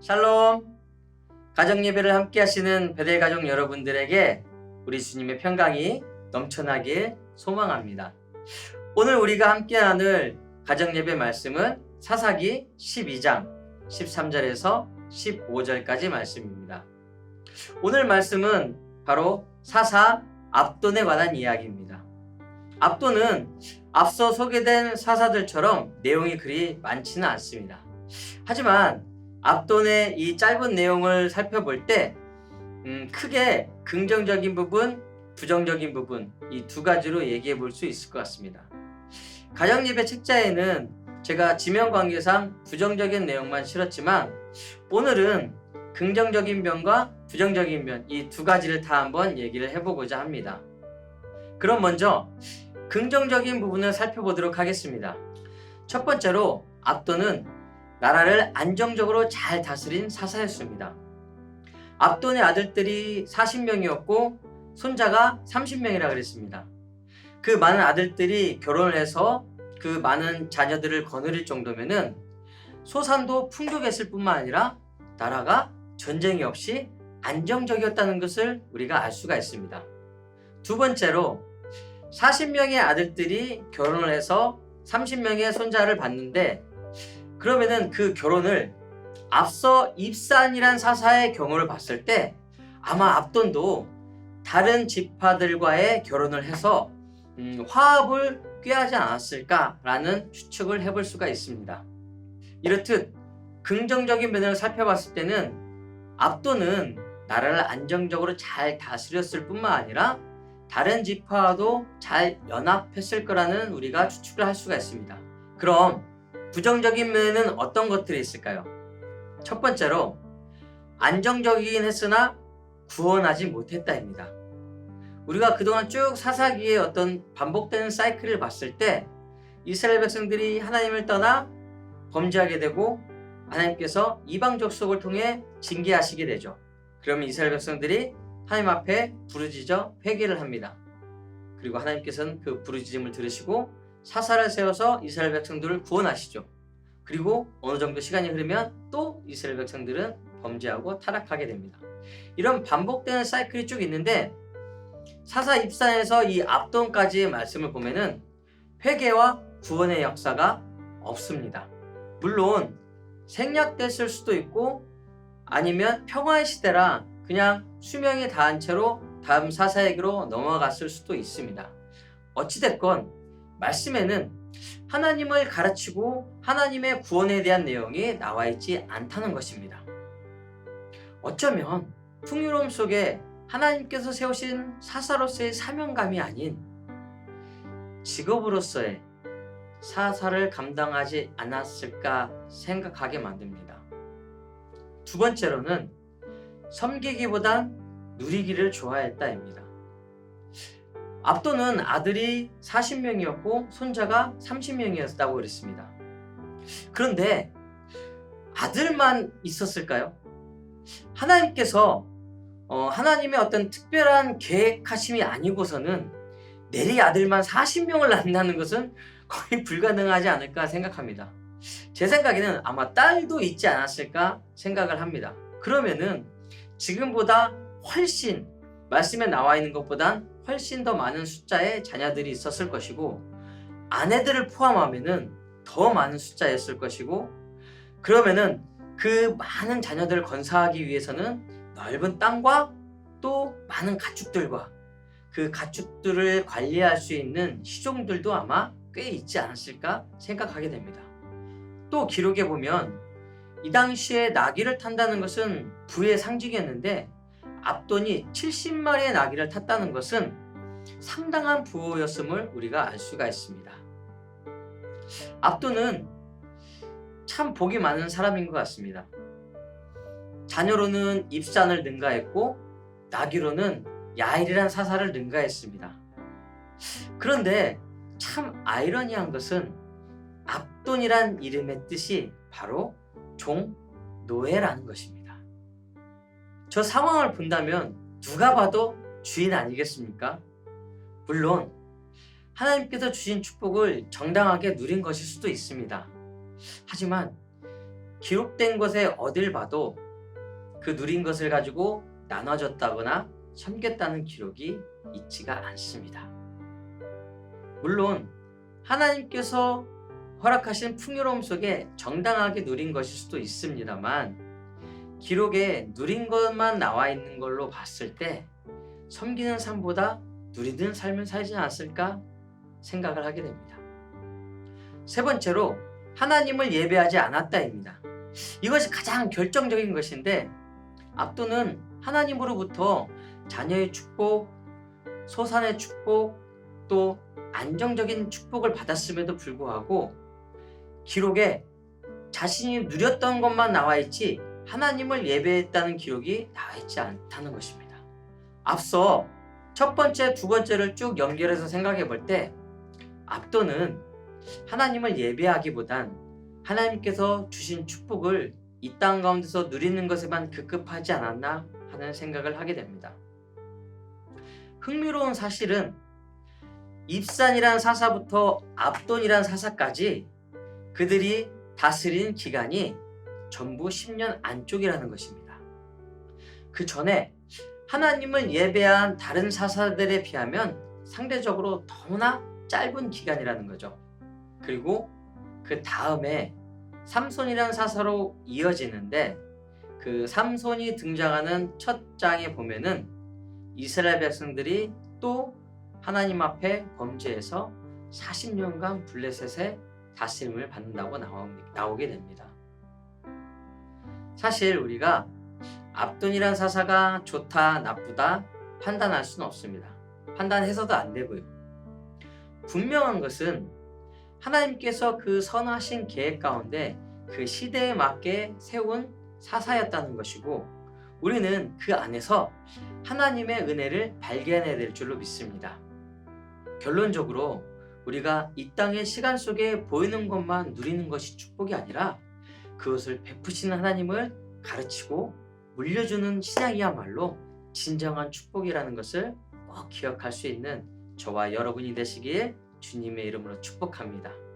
샬롬. 가정 예배를 함께 하시는 베델 가족 여러분들에게 우리 주님의 평강이 넘쳐나길 소망합니다. 오늘 우리가 함께 나눌 가정 예배 말씀은 사사기 12장 13절에서 15절까지 말씀입니다. 오늘 말씀은 바로 사사 압돈에 관한 이야기입니다. 압돈은 앞서 소개된 사사들처럼 내용이 그리 많지는 않습니다. 하지만 압돈의 이 짧은 내용을 살펴볼 때 음, 크게 긍정적인 부분, 부정적인 부분 이 두 가지로 얘기해 볼 수 있을 것 같습니다. 가정 예배 책자에는 제가 지명 관계상 부정적인 내용만 실었지만 오늘은 긍정적인 면과 부정적인 면 이 두 가지를 다 한번 얘기를 해보고자 합니다. 그럼 먼저 긍정적인 부분을 살펴보도록 하겠습니다. 첫 번째로 압돈은 나라를 안정적으로 잘 다스린 사사였습니다. 압돈의 아들들이 40명이었고 손자가 30명이라 그랬습니다. 그 많은 아들들이 결혼을 해서 그 많은 자녀들을 거느릴 정도면은 소산도 풍족했을 뿐만 아니라 나라가 전쟁이 없이 안정적이었다는 것을 우리가 알 수가 있습니다. 두 번째로 40명의 아들들이 결혼을 해서 30명의 손자를 받는데 그러면은 그 결혼을 앞서 입산이란 사사의 경우를 봤을 때 아마 압돈도 다른 지파들과의 결혼을 해서 음, 화합을 꾀하지 않았을까라는 추측을 해볼 수가 있습니다. 이렇듯 긍정적인 면을 살펴봤을 때는 압돈은 나라를 안정적으로 잘 다스렸을 뿐만 아니라 다른 지파와도 잘 연합했을 거라는 우리가 추측을 할 수가 있습니다. 그럼 부정적인 면에는 어떤 것들이 있을까요? 첫 번째로 안정적이긴 했으나 구원하지 못했다입니다. 우리가 그동안 쭉 사사기의 어떤 반복되는 사이클을 봤을 때 이스라엘 백성들이 하나님을 떠나 범죄하게 되고 하나님께서 이방 족속을 통해 징계하시게 되죠. 그러면 이스라엘 백성들이 하나님 앞에 부르짖어 회개를 합니다. 그리고 하나님께서는 그 부르짖음을 들으시고 사사를 세워서 이스라엘 백성들을 구원하시죠. 그리고 어느 정도 시간이 흐르면 또 이스라엘 백성들은 범죄하고 타락하게 됩니다. 이런 반복되는 사이클이 쭉 있는데 사사 입산에서 이 압돈까지의 말씀을 보면은 회개와 구원의 역사가 없습니다. 물론 생략됐을 수도 있고 아니면 평화의 시대라 그냥 수명이 다한 채로 다음 사사에게로 넘어갔을 수도 있습니다. 어찌됐건 말씀에는 하나님을 가르치고 하나님의 구원에 대한 내용이 나와 있지 않다는 것입니다. 어쩌면 풍요로움 속에 하나님께서 세우신 사사로서의 사명감이 아닌 직업으로서의 사사를 감당하지 않았을까 생각하게 만듭니다. 두 번째로는 섬기기보단 누리기를 좋아했다입니다. 압도는 아들이 40명이었고 손자가 30명이었다고 그랬습니다. 그런데 아들만 있었을까요? 하나님께서 어, 하나님의 어떤 특별한 계획하심이 아니고서는 내리 아들만 40명을 낳는다는 것은 거의 불가능하지 않을까 생각합니다. 제 생각에는 아마 딸도 있지 않았을까 생각을 합니다. 그러면은 지금보다 훨씬 말씀에 나와 있는 것보단 훨씬 더 많은 숫자의 자녀들이 있었을 것이고 아내들을 포함하면은 더 많은 숫자였을 것이고 그러면은 그 많은 자녀들을 건사하기 위해서는 넓은 땅과 또 많은 가축들과 그 가축들을 관리할 수 있는 시종들도 아마 꽤 있지 않았을까 생각하게 됩니다. 또 기록에 보면 이 당시에 나귀를 탄다는 것은 부의 상징이었는데 압돈이 70마리의 나귀를 탔다는 것은 상당한 부호였음을 우리가 알 수가 있습니다. 압돈은 참 복이 많은 사람인 것 같습니다. 자녀로는 입산을 능가했고 나귀로는 야일이란 사사를 능가했습니다. 그런데 참 아이러니한 것은 압돈이란 이름의 뜻이 바로 종 노예라는 것입니다. 저 상황을 본다면 누가 봐도 주인 아니겠습니까? 물론 하나님께서 주신 축복을 정당하게 누린 것일 수도 있습니다. 하지만 기록된 것에 어딜 봐도 그 누린 것을 가지고 나눠줬다거나 섬겼다는 기록이 있지가 않습니다. 물론 하나님께서 허락하신 풍요로움 속에 정당하게 누린 것일 수도 있습니다만 기록에 누린 것만 나와 있는 걸로 봤을 때 섬기는 삶보다 누리는 삶을 살지 않았을까 생각을 하게 됩니다. 세 번째로 하나님을 예배하지 않았다입니다. 이것이 가장 결정적인 것인데 압도는 하나님으로부터 자녀의 축복, 소산의 축복, 또 안정적인 축복을 받았음에도 불구하고 기록에 자신이 누렸던 것만 나와 있지 하나님을 예배했다는 기록이 나와 있지 않다는 것입니다. 앞서 첫 번째, 두 번째를 쭉 연결해서 생각해 볼 때 압도는 하나님을 예배하기보단 하나님께서 주신 축복을 이 땅 가운데서 누리는 것에만 급급하지 않았나 하는 생각을 하게 됩니다. 흥미로운 사실은 입산이란 사사부터 압돈이란 사사까지 그들이 다스린 기간이 전부 10년 안쪽이라는 것입니다. 그 전에 하나님을 예배한 다른 사사들에 비하면 상대적으로 너무나 짧은 기간이라는 거죠. 그리고 그 다음에 삼손이라는 사사로 이어지는데 그 삼손이 등장하는 첫 장에 보면은 이스라엘 백성들이 또 하나님 앞에 범죄해서 40년간 블레셋의 다스림을 받는다고 나오게 됩니다. 사실 우리가 압돈이란 사사가 좋다 나쁘다 판단할 수는 없습니다. 판단해서도 안 되고요. 분명한 것은 하나님께서 그 선하신 계획 가운데 그 시대에 맞게 세운 사사였다는 것이고 우리는 그 안에서 하나님의 은혜를 발견해야 될 줄로 믿습니다. 결론적으로 우리가 이 땅의 시간 속에 보이는 것만 누리는 것이 축복이 아니라 그것을 베푸시는 하나님을 가르치고 물려주는 신앙이야말로 진정한 축복이라는 것을 꼭 기억할 수 있는 저와 여러분이 되시길 주님의 이름으로 축복합니다.